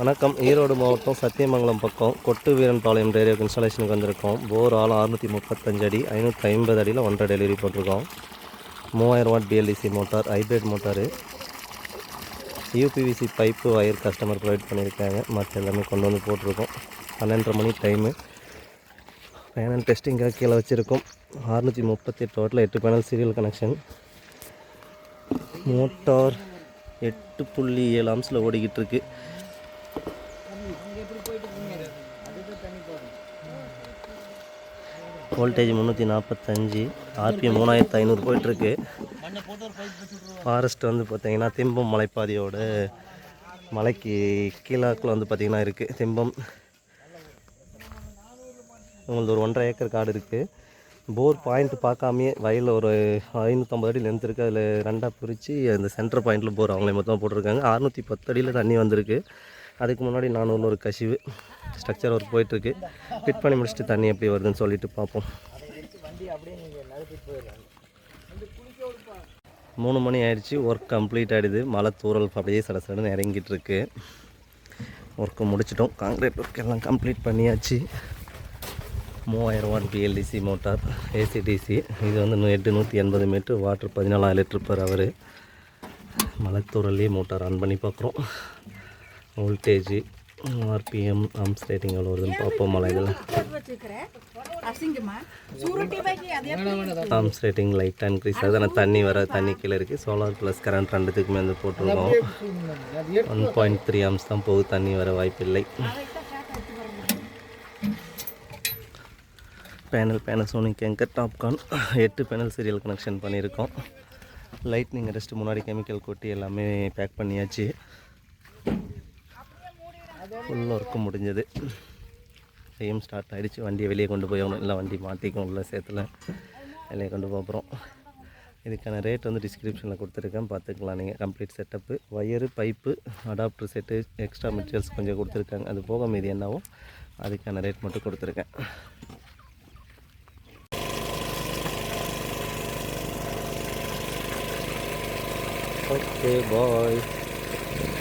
வணக்கம். ஈரோடு மாவட்டம் சத்தியமங்கலம் பக்கம் கொட்டு வீரன் பாளையம் இன்ஸ்டாலேஷனுக்கு வந்திருக்கோம். போர் ஆள் அறுநூற்றி முப்பத்தஞ்சு அடி ஐநூற்றி ஐம்பது அடியில் ஒன்றரை டெலிவரி போட்டிருக்கோம். மூவாயிரம் watt BLDC motor hybrid motor. UPVC pipe wire customer provide பண்ணியிருக்காங்க. மற்ற எல்லாமே கொண்டு வந்து போட்டிருக்கோம். பன்னெண்டரை மணி டைமு பேனல் டெஸ்டிங்காக கீழே வச்சுருக்கோம். அறுநூற்றி முப்பத்தி டோட்டல் எட்டு பேனல் சீரியல் கனெக்ஷன் மோட்டார் எட்டு புள்ளி ஏழு அம்ஸில் ஓடிக்கிட்டு இருக்குது வோல்டேஜ் முந்நூற்றி நாற்பத்தஞ்சு ஆர்பிஎம் மூணாயிரத்து ஐநூறு போயிட்டுருக்கு. ஃபாரஸ்ட் வந்து பார்த்தீங்கன்னா திம்பம் மலைப்பாதையோட மலைக்கு கீழாக்கில் வந்து பார்த்திங்கன்னா இருக்குது திம்பம். உங்களுக்கு ஒரு ஒன்றரை ஏக்கர் காடு இருக்குது போர் பாயிண்ட் பார்க்காமையே வயலில் ஒரு ஐநூற்றம்பது அடி லென்த் இருக்குது அதில் ரெண்டாக பிரித்து அந்த சென்டர் பாயிண்ட்டில் போர் அவங்களே மொத்தமாக போட்டிருக்காங்க. அறுநூற்றி பத்து அடியில் தண்ணி வந்திருக்கு. அதுக்கு முன்னாடி நானூறு ஒரு கசிவு. ஸ்ட்ரக்சர் ஒர்க் போயிட்டுருக்கு. ஃபிட் பண்ணி முடிச்சுட்டு தண்ணி எப்படி வருதுன்னு சொல்லிட்டு பார்ப்போம். மூணு மணி ஆயிடுச்சு. ஒர்க் கம்ப்ளீட் ஆகிடுது மழை தூரல் அப்படியே சட சடன்னு இறங்கிட்டு இருக்கு ஒர்க்கு முடிச்சிட்டோம். காங்கிரீட் ஒர்க் எல்லாம் கம்ப்ளீட் பண்ணியாச்சு. மூவாயிரம் வாட் பிஎல்டிசி மோட்டார் ஏசிடிசி இது வந்து எட்டு நூற்றி எண்பது மீட்ரு வாட்டர் பதினாலாயிரம் லிட்டர் பர் அவர் மலைத்தூரல்லே மோட்டார் ஆன் பண்ணி பார்க்குறோம். வோல்டேஜ் ஆர்பிஎம் அம்ஸ் ரேட்டிங் எவ்வளோ வருதுன்னு பார்ப்போம் மலை இதில் ஆம்ஸ் ரேட்டிங் லைட்டாக இன்க்ரீஸ் ஆகுது ஆனால் தண்ணி வர தண்ணி கீழே இருக்குது சோலார் ப்ளஸ் கரண்ட் ரெண்டுத்துக்குமே வந்து போட்டிருக்கோம். ஒன் பாயிண்ட் த்ரீ ஆம்ஸ் தான் போகுது தண்ணி வர வாய்ப்பில்லை. பேனல் பேனசோனிக் எங்கர் டாப்கான் எட்டு பேனல் சீரியல் கனெக்ஷன் பண்ணியிருக்கோம். லைட்னிங் ரெஸ்ட் முன்னாடி கெமிக்கல் கொட்டி எல்லாமே பேக் பண்ணியாச்சு. ஃபுல் ஒர்க்கு முடிஞ்சது. டைம் ஸ்டார்ட் ஆகிடுச்சு வண்டியை வெளியே கொண்டு போய் ஆகணும் இல்லை வண்டி மாற்றிக்கும் உள்ள சேர்த்துல வெளியே கொண்டு போகிறோம் இதுக்கான ரேட் வந்து டிஸ்கிரிப்ஷனில் கொடுத்துருக்கேன். பார்த்துக்கலாம். நீங்கள் complete setup wire pipe adapter set extra materials கொஞ்சம் கொடுத்துருக்காங்க. அது போக மீதி என்னவோ அதுக்கான ரேட் மட்டும் கொடுத்துருக்கேன். Okay bye